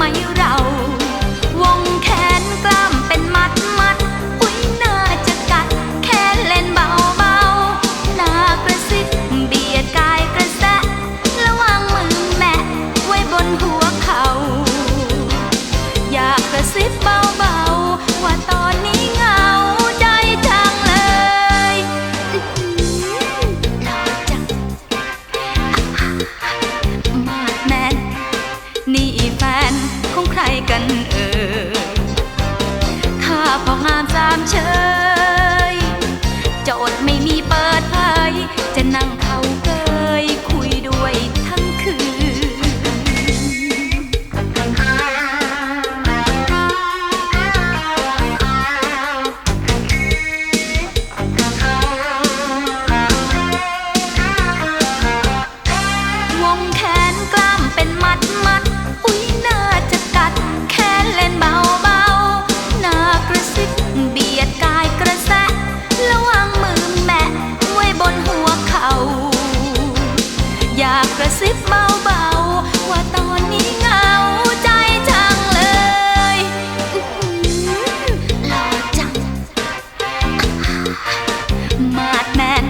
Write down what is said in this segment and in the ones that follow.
ไม่เรา 车 ซิบเบาๆ ว่าตอนนี้เหงาใจจังเลยหล่อจัง มาดแมน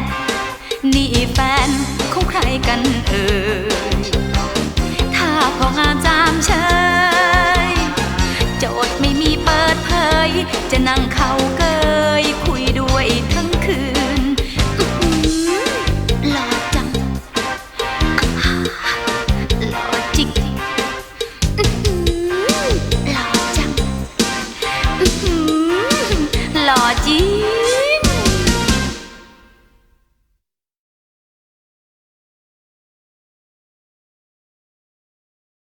นีแฟนของใครกันเอ่ย ถ้าพองาจามเชย โจทย์ไม่มีเปิดเผย จะนั่งเข่า 记。